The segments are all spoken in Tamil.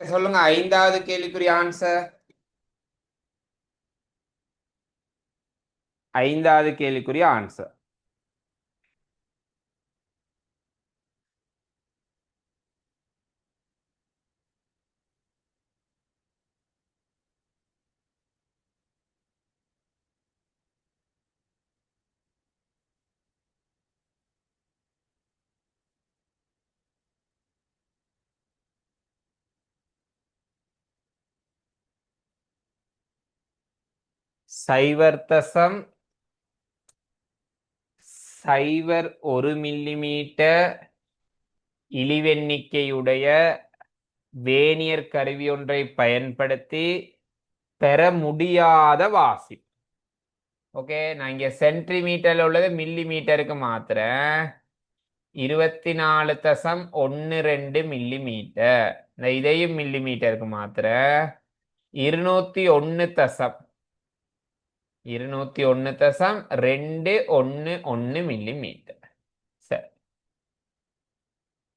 சொல்லுங்க ஐந்தாவது கேள்விக்குரிய ஆன்சர் ஐந்தாவது கேள்விக்குரிய ஆன்சர் சைவர் தசம் சைவர் ஒரு மில்லிமீட்டர் இழிவெண்ணிக்கையுடைய வேனியர் கருவி ஒன்றை பயன்படுத்தி பெற முடியாத வாசி ஓகே நான் இங்கே சென்டிமீட்டரில் உள்ளது மில்லி மீட்டருக்கு இருபத்தி நாலு தசம் ஒன்று ரெண்டு மில்லி மீட்டர் இந்த இதையும் மில்லி மீட்டருக்கு மாத்துறேன். இருநூத்தி ஒன்று தசம். இருநூத்தி ஒன்று தசம் ரெண்டு ஒன்று ஒன்று மில்லி மீட்டர் சரி.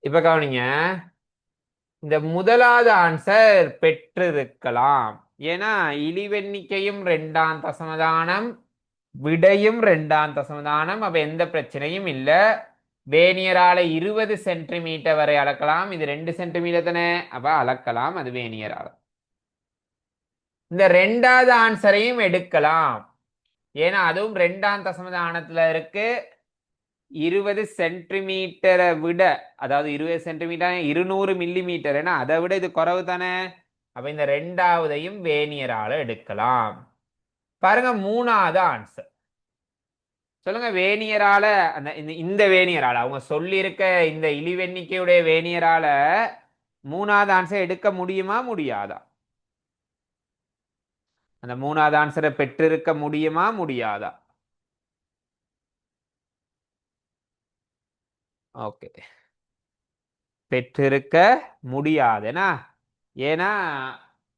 இப்ப கவனிங்க இந்த முதலாவது ஆன்சர் பெற்றிருக்கலாம். ஏன்னா இழிவெண்ணிக்கையும் ரெண்டாம் தசமதானம் விடையும் ரெண்டாம் தசமதானம் அப்ப எந்த பிரச்சனையும் இல்லை. வேனியரால இருபது சென்டிமீட்டர் வரை அளக்கலாம். இது ரெண்டு சென்டிமீட்டர் தானே? அப்ப அளக்கலாம் அது வேனியரால இந்த ரெண்டாவது ஆன்சரையும் எடுக்கலாம். ஏன்னா அதுவும் ரெண்டாம் தசமதானத்துல இருக்கு. இருபது சென்டிமீட்டரை விட அதாவது இருபது சென்டிமீட்டர் இருநூறு மில்லி மீட்டர் ஏன்னா அதை விட இது குறவு தானே? அப்ப இந்த ரெண்டாவதையும் வேனியரால எடுக்கலாம். பாருங்க மூணாவது ஆன்சர் சொல்லுங்க வேனியரால அந்த இந்த இந்த வேனியரால அவங்க சொல்லியிருக்க இந்த இழிவெண்ணிக்கையுடைய வேனியரால மூணாவது ஆன்சர் எடுக்க முடியுமா? முடியாதா? அந்த மூணாவது ஆன்சரை பெற்றிருக்க முடியுமா? முடியாதா? ஓகே பெற்றிருக்க முடியாதுனா? ஏன்னா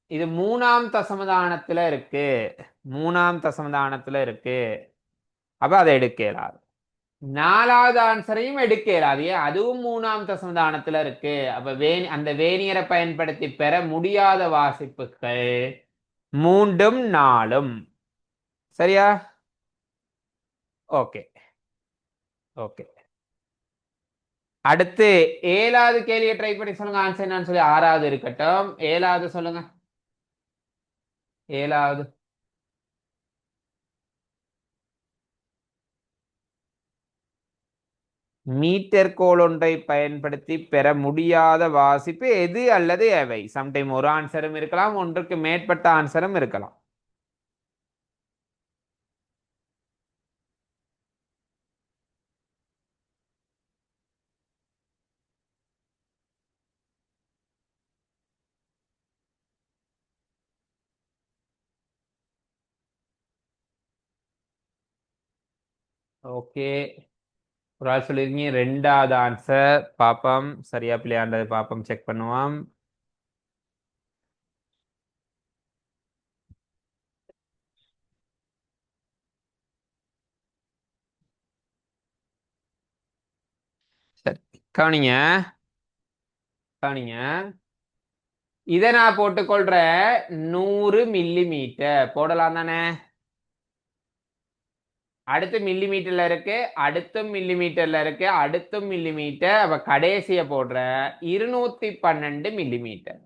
இது மூணாம் தசமதானத்துல இருக்கு. மூணாம் தசமதானத்துல இருக்கு. அப்ப அதை எடுக்க இயலாது நாலாவது ஆன்சரையும் எடுக்க இயலாது ஏன்? அதுவும் மூணாம் தசமதானத்துல இருக்கு. அப்ப வேணி அந்த வேணியரை பயன்படுத்தி பெற முடியாத வாசிப்புகள். மூன்றும் நாலும். சரியா? ஓகே. ஓகே. அடுத்து ஏழாவது கேள்வியை ட்ரை பண்ணி சொல்லுங்க. ஆன்சர் என்னன்னு சொல்லி ஆறாவது இருக்கட்டும். ஏழாவது சொல்லுங்க. ஏழாவது. மீட்டர் கோல் ஒன்றை பயன்படுத்தி பெற முடியாத வாசிப்பு எது அல்லது எவை? சம்டைம் ஒரு ஆன்சரும் இருக்கலாம் ஒன்றுக்கு மேற்பட்ட ஆன்சரும் இருக்கலாம். ஓகே ஒரு ஆள் சொல்லியிருக்கீங்க. ரெண்டாவது ஆன்சர் பாப்பம். சரியா பிள்ளையாண்டது பாப்பம் செக் பண்ணுவோம். சரி கவனிங்க. கவனிங்க. இதை நான் போட்டுக்கொள்றேன் நூறு மில்லி மீட்டர் போடலாம் தானே? அடுத்து மில்லி மீட்டர்ல இருக்கு அடுத்தும் மில்லி மீட்டர்ல இருக்கு அடுத்தும் மில்லி மீட்டர் அப்ப போடுற இருநூத்தி பன்னெண்டு மில்லி மீட்டர்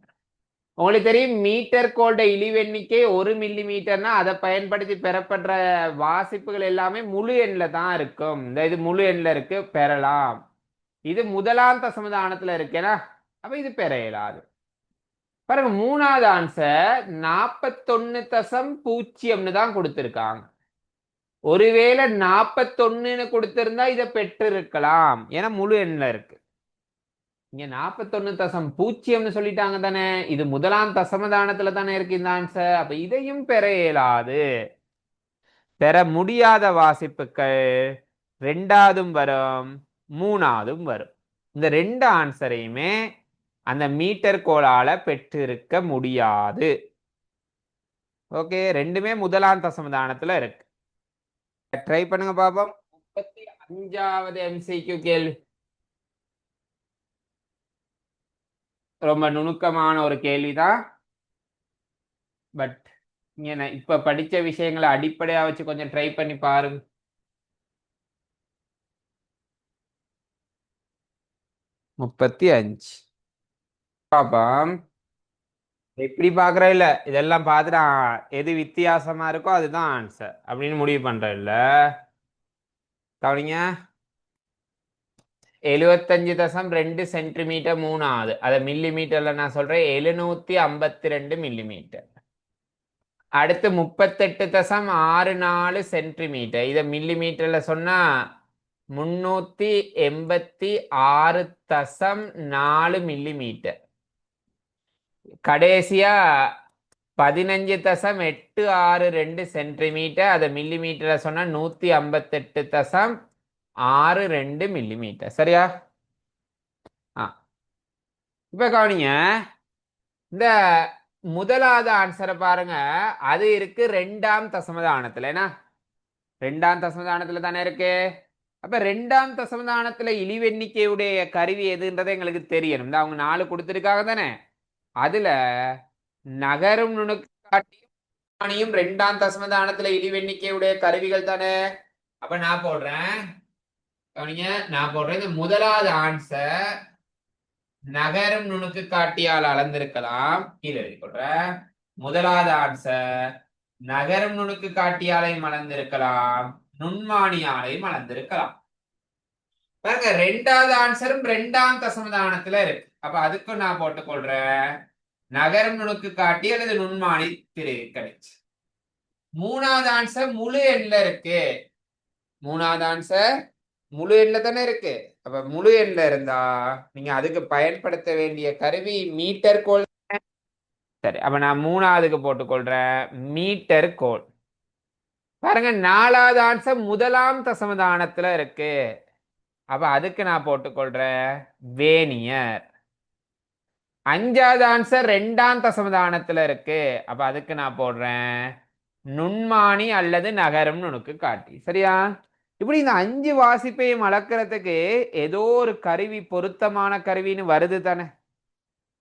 உங்களுக்கு தெரியும் மீட்டர் கோல்ட இழிவெண்ணிக்கை ஒரு மில்லி மீட்டர்னா அதை பயன்படுத்தி பெறப்படுற வாசிப்புகள் எல்லாமே முழு எண்ணில் தான் இருக்கும். இந்த இது முழு எண்ணில் இருக்கு பெறலாம். இது முதலாம் தசமதானத்தில் இருக்கேனா அப்ப இது பெற இயலாது பாருங்க மூணாவது ஆன்சர் நாற்பத்தொன்னு தசம் பூஜ்ஜியம்னு தான் கொடுத்துருக்காங்க. ஒருவேளை நாற்பத்தொன்னுன்னு கொடுத்திருந்தா இதை பெற்றிருக்கலாம். ஏன்னா முழு எண்ணில் இருக்கு. இங்க நாற்பத்தொன்னு தசம் பூச்சியம்னு சொல்லிட்டாங்க தானே. இது முதலாம் தசமதானத்துல தானே இருக்கு இந்த ஆன்சர் அப்ப இதையும் பெற இயலாது. பெற முடியாத வாசிப்புகள் ரெண்டாவதும் வரும் மூணாவதும் வரும். இந்த ரெண்டு ஆன்சரையுமே அந்த மீட்டர் கோளால பெற்றிருக்க முடியாது. ஓகே ரெண்டுமே முதலாம் தசமதானத்துல இருக்கு. ட்ரை பண்ணுங்க பாப்போம். முப்பத்தி அஞ்சாவது எம்சிக்யூ கேள்வி. ரொம்ப நுணுக்கமான ஒரு கேள்விதான். பட் இங்க இப்ப படிச்ச விஷயங்களை அடிப்படையா வச்சு கொஞ்சம் ட்ரை பண்ணி பாருங்க. முப்பத்தி அஞ்சு. பாப்போம். எப்படி பாக்குற இல்ல இதெல்லாம் பார்த்துட்டு எது வித்தியாசமா இருக்கோ அதுதான் ஆன்சர் அப்படின்னு முடிவு பண்ற இல்ல? கவனிங்க. எழுவத்தஞ்சு தசம் ரெண்டு சென்டிமீட்டர் மூணு ஆகுது அதை மில்லி மீட்டர்ல நான் சொல்றேன் எழுநூத்தி ஐம்பத்தி ரெண்டு மில்லி மீட்டர் அடுத்து முப்பத்தெட்டு தசம் ஆறு நாலு சென்டிமீட்டர். இதை மில்லி மீட்டர்ல சொன்னா முன்னூத்தி எண்பத்தி ஆறு தசம் நாலு மில்லி மீட்டர் கடைசியா பதினஞ்சு தசம் எட்டு ஆறு ரெண்டு சென்டிமீட்டர். அதை மில்லி மீட்டர்ல சொன்னா நூத்தி ஐம்பத்தெட்டு தசம் ஆறு ரெண்டு மில்லி மீட்டர் சரியா? ஆ. இப்ப கவனிங்க. இந்த முதலாவது ஆன்சரை பாருங்க. அது இருக்கு ரெண்டாம் தசமதானத்துல. ஏன்னா ரெண்டாம் தசமதானத்துல தானே இருக்கு? அப்ப ரெண்டாம் தசமதானத்துல இழிவெண்ணிக்கையுடைய கருவி எதுன்றது எங்களுக்கு தெரியணும். இந்த அவங்க நாலு கொடுத்துருக்காங்க தானே. அதுல நகரும் நுணுக்காட்டியும் ரெண்டாம் தசமதானத்துல இழிவெண்ணிக்கையுடைய கருவிகள் தானே? அப்ப நான் போடுறேன். கவனிங்க நான் போடுறேன். இந்த முதலாவது ஆன்சர் நகரும் நுணுக்கு காட்டியால் அளந்திருக்கலாம். கீழே எழுதி போடுறேன். முதலாவது ஆன்சர் நகரும் நுணுக்கு காட்டியாலையும் அளந்திருக்கலாம். நுண்மானியாலையும் அளந்திருக்கலாம். பாருங்க ரெண்டாவது ஆன்சரும் ரெண்டாம் தசமதானத்துல இருக்கு. அப்ப அதுக்கும் நான் போட்டுக்கொள்றேன் நகரம் நுணுக்கு காட்டி அல்லது நுண்மானி திரு கிடைச்சு. மூணாவது ஆன்சர் முழு எண்ல இருக்கு. மூணாவது ஆன்சர் முழு எண்ல தானே இருக்கு. அப்ப முழு எண்ல இருந்தா நீங்க அதுக்கு பயன்படுத்த வேண்டிய கருவி மீட்டர் கோல். சரி அப்ப நான் மூணாவதுக்கு போட்டுக்கொள்றேன் மீட்டர் கோல். பாருங்க நாலாவது ஆன்சர் முதலாம் தசமதானத்துல இருக்கு. அப்ப அதுக்கு நான் போட்டுக்கொள்றேன் வேனியர் அஞ்சாவது ஆன்சர் ரெண்டாம் தசமதானத்துல இருக்கு. அப்ப அதுக்கு நான் போடுறேன். நுண்மானி அல்லது நகரம்னு உனக்கு காட்டி. சரியா? இப்படி இந்த அஞ்சு வாசிப்பையும் அளக்கிறதுக்கு ஏதோ ஒரு கருவி பொருத்தமான கருவின்னு வருது தானே.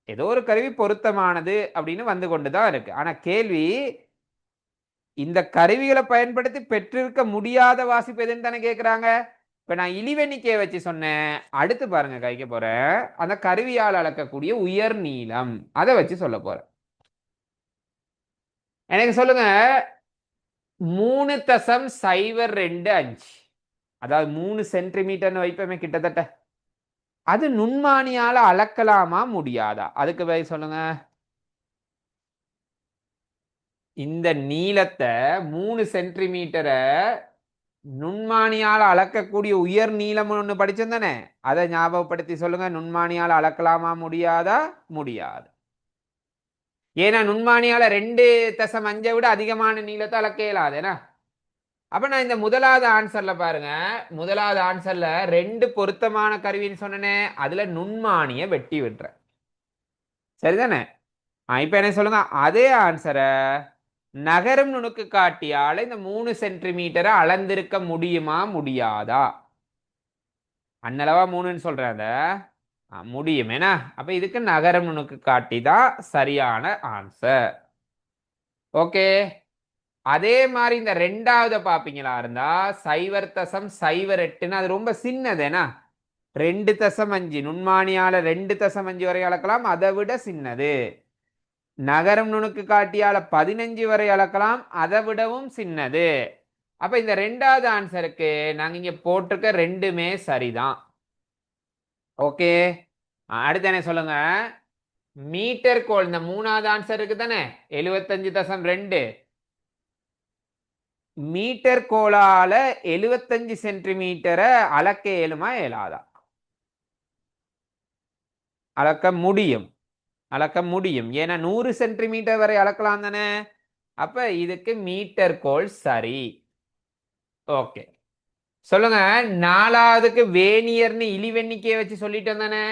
ஏதோ ஒரு கருவி பொருத்தமானது அப்படின்னு வந்து கொண்டு தான் இருக்கு. ஆனா கேள்வி இந்த கருவிகளை பயன்படுத்தி பெற்றிருக்க முடியாத வாசிப்பு எதுன்னு தானே கேட்குறாங்க இப்ப நான் இழிவெண்ணிக்கையை வச்சு சொன்னேன் அடுத்து பாருங்க கைக்க போறேன் அந்த கருவியால் அளக்கக்கூடிய உயர் நீளம். அதை வச்சு சொல்ல போறேன். எனக்கு சொல்லுங்க. மூணு தசம் சைவர் ரெண்டு அஞ்சு. அதாவது மூணு சென்டிமீட்டர்னு வைப்பமே கிட்டத்தட்ட. அது நுண்மானியால் அளக்கலாமா முடியாதா? அதுக்கு போய் சொல்லுங்க. இந்த நீளத்தை மூணு சென்டிமீட்டரை நுண்மானியால் அளக்கக்கூடிய உயர் நீளம் ஒன்று படிச்சோம் தானே அதை ஞாபகப்படுத்தி சொல்லுங்க. நுண்மானியால் அளக்கலாமா முடியாதா? முடியாது. ஏன்னா நுண்மானியால ரெண்டு தசம் அஞ்சை விட அதிகமான நீளத்தை அளக்க இயலாது. அப்போ அப்ப நான் இந்த முதலாவது ஆன்சர்ல பாருங்க. முதலாவது ஆன்சர்ல ரெண்டு பொருத்தமான கருவின்னு சொன்னேன் அதுல நுண்மானிய வெட்டி விடுறேன் சரிதானே? ஆ, இப்ப என்ன சொல்லுங்க? அதே ஆன்சரை நகரும் நுணுக்கு காட்டியால இந்த மூணு சென்டிமீட்டரை அளந்திருக்க முடியுமா முடியாதா? அன்னளவா மூணுன்னு சொல்றேன் அத. முடியும் ஏன்னா அப்ப இதுக்கு நகரம் நுணுக்கு காட்டி தான் சரியான ஆன்சர் ஓகே அதே மாதிரி இந்த ரெண்டாவது பாப்பீங்களா? இருந்தா சைவர் தசம் சைவர் எட்டுன்னு அது ரொம்ப சின்னதுனா? ரெண்டு தசம் அஞ்சு. நுண்மானியால ரெண்டு தசம் அஞ்சு வரை அளக்கலாம். அதை விட சின்னது. நகரம் நுணுக்கு காட்டியால பதினஞ்சு வரை அளக்கலாம் அதை விடவும் சின்னது. அப்ப இந்த ரெண்டாவது ஆன்சருக்கு நாங்க இங்க போட்டிருக்க ரெண்டுமே சரிதான். ஓகே அடுத்து என்ன சொல்லுங்க? மீட்டர் கோல் இந்த மூணாவது ஆன்சர் இருக்கு தானே? எழுபத்தஞ்சு தசம் ரெண்டு. மீட்டர் கோலால எழுபத்தஞ்சு சென்டிமீட்டரை அளக்க இயலுமா இயலாதா? அளக்க முடியும். அளக்க முடியும். ஏன்னா நூறு சென்டிமீட்டர் வரை அளக்கலாம் தானே? அப்ப இதுக்கு மீட்டர் கோல் சரி. ஓகே. சொல்லுங்க நாலாவதுக்கு வேணியர்னு இழிவெண்ணிக்கையை வச்சு சொல்லிட்டோம் தானே?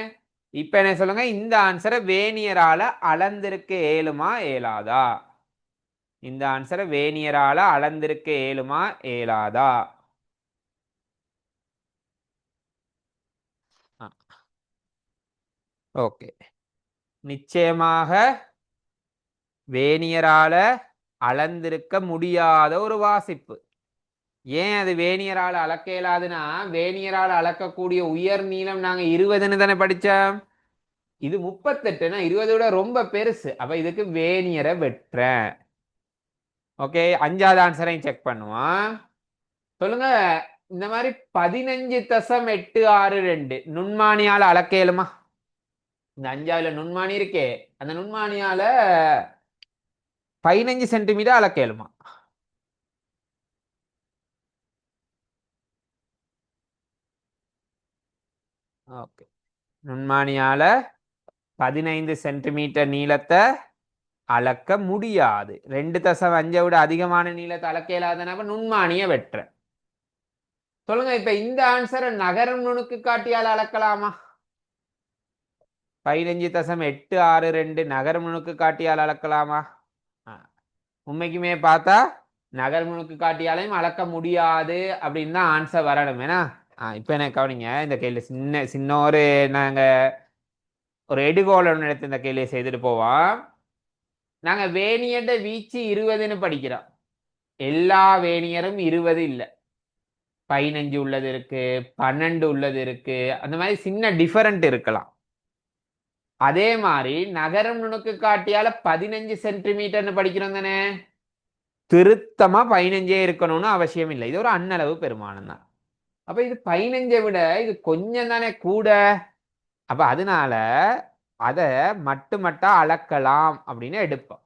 இப்ப என்ன சொல்லுங்க இந்த ஆன்சரை வேனியரால அளந்திருக்கு ஏழுமா ஏழாதா? இந்த ஆன்சரை வேனியரால அளந்திருக்கு ஏழுமா ஏழாதா? ஓகே. நிச்சயமாக வேணியரால அளந்திருக்க முடியாத ஒரு வாசிப்பு. ஏன் அது வேணியரால் அளக்க இயலாதுன்னா வேணியரால் அளக்கக்கூடிய உயர் நீளம் நாங்க இருபதுன்னு தானே படித்தோம் இது முப்பத்தெட்டுனா இருபது விட ரொம்ப பெருசு. அப்ப இதுக்கு வேணியரை வெட்டுறேன். ஓகே அஞ்சாவது ஆன்சரையும் செக் பண்ணுவோம். சொல்லுங்க இந்த மாதிரி பதினஞ்சு தசம் எட்டு ஆறு ரெண்டு நுண்மானியால் அளக்க இயலுமா இந்த அஞ்சாவில் நுண்மானி இருக்கே. அந்த நுண்மானியால பதினஞ்சு சென்டிமீட்டர் அளக்க இயலுமா ஓகே. நுண்மானியால பதினைந்து சென்டிமீட்டர் நீளத்தை அளக்க முடியாது. ரெண்டு தசம் அஞ்சை விட அதிகமான நீளத்தை அளக்க இயலாதனால நுண்மானிய வெட்டுற சொல்லுங்க இப்ப இந்த ஆன்சரை நகரம் நுணுக்கு காட்டியால் அளக்கலாமா? பதினஞ்சு தசம் எட்டு ஆறு ரெண்டு நகர் முழுக்கு காட்டியால் அளக்கலாமா? ஆ. உண்மைக்குமே பார்த்தா நகர் முழுக்கு காட்டியாலையும் அளக்க முடியாது அப்படின்னு தான் ஆன்சர் வரணும். ஏன்னா இப்போ என்ன கவனிங்க இந்த கேள்வி சின்ன சின்ன ஒரு நாங்கள் ஒரு எடுகோல் ஒன்று எடுத்து இந்த கேள்வியை செய்துட்டு போவோம். நாங்கள் வேணியட வீச்சு இருபதுன்னு படிக்கிறோம். எல்லா வேணியரும் இருபது இல்லை. பதினஞ்சு உள்ளது இருக்கு பன்னெண்டு உள்ளது இருக்கு அந்த மாதிரி சின்ன டிஃபரண்ட் இருக்கலாம். அதே மாதிரி நகரம் நுணுக்கு காட்டியால பதினஞ்சு சென்டிமீட்டர்னு படிக்கிறோம் தானே? திருத்தமா பதினஞ்சே இருக்கணும்னு அவசியம் இல்லை. இது ஒரு அன்னளவு பெருமானம் தான். அப்ப இது பதினஞ்சை விட இது கொஞ்சம் தானே கூட? அப்ப அதனால அதை மட்டு மட்டா அளக்கலாம் அப்படின்னு எடுப்போம்.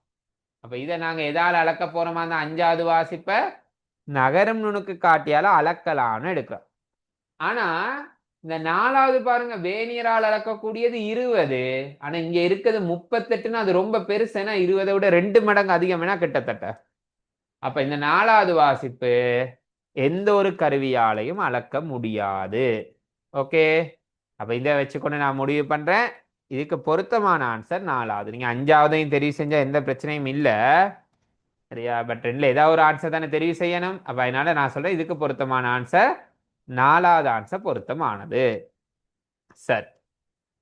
அப்ப இதை நாங்க எதால அளக்க போறோமா? அந்த அஞ்சாவது வாசிப்ப நகரம் நுணுக்கு காட்டியால அளக்கலாம்னு எடுக்கிறோம். ஆனா இந்த நாலாவது பாருங்க வேணியரால் அளக்கக்கூடியது இருபது ஆனா இங்க இருக்கிறது முப்பத்தெட்டுன்னா அது ரொம்ப பெருசு ஏன்னா இருபதை விட ரெண்டு மடங்கு அதிகம்னா கிட்டத்தட்ட. அப்ப இந்த நாலாவது வாசிப்பு எந்த ஒரு கருவியாலையும் அளக்க முடியாது. ஓகே? அப்ப இதை வச்சுக்கொண்டு நான் முடிவு பண்றேன். இதுக்கு பொருத்தமான ஆன்சர் நாலாவது. நீங்க அஞ்சாவதையும் தெரிவு செஞ்சா எந்த பிரச்சனையும் இல்லை. சரியா? பட் ரெண்டுல ஏதாவது ஒரு ஆன்சர் தானே தெரிவு செய்யணும். அப்ப அதனால நான் சொல்றேன் இதுக்கு பொருத்தமான ஆன்சர் நாலாவது ஆன்சர் பொருத்தமானது. சரி.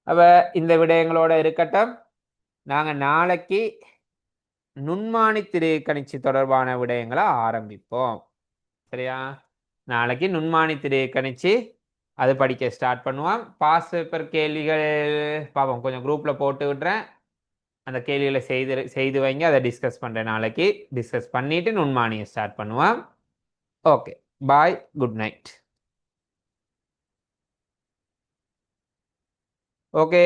அப்போ இந்த விடயங்களோட இருக்கட்டும். நாங்கள் நாளைக்கு நுண்மானி திரைக்கணிச்சி தொடர்பான விடயங்களை ஆரம்பிப்போம். சரியா? நாளைக்கு நுண்மானி திரைக்கணிச்சி அது படிக்க ஸ்டார்ட் பண்ணுவோம். பாஸ் பேப்பர் கேள்விகள் பார்ப்போம் கொஞ்சம் குரூப்பில் போட்டு விட்றேன். அந்த கேள்விகளை செய்து செய்து வைங்க. அதை டிஸ்கஸ் பண்ணுறேன் நாளைக்கு. டிஸ்கஸ் பண்ணிவிட்டு நுண்மானியை ஸ்டார்ட் பண்ணுவோம். Okay bye good night okay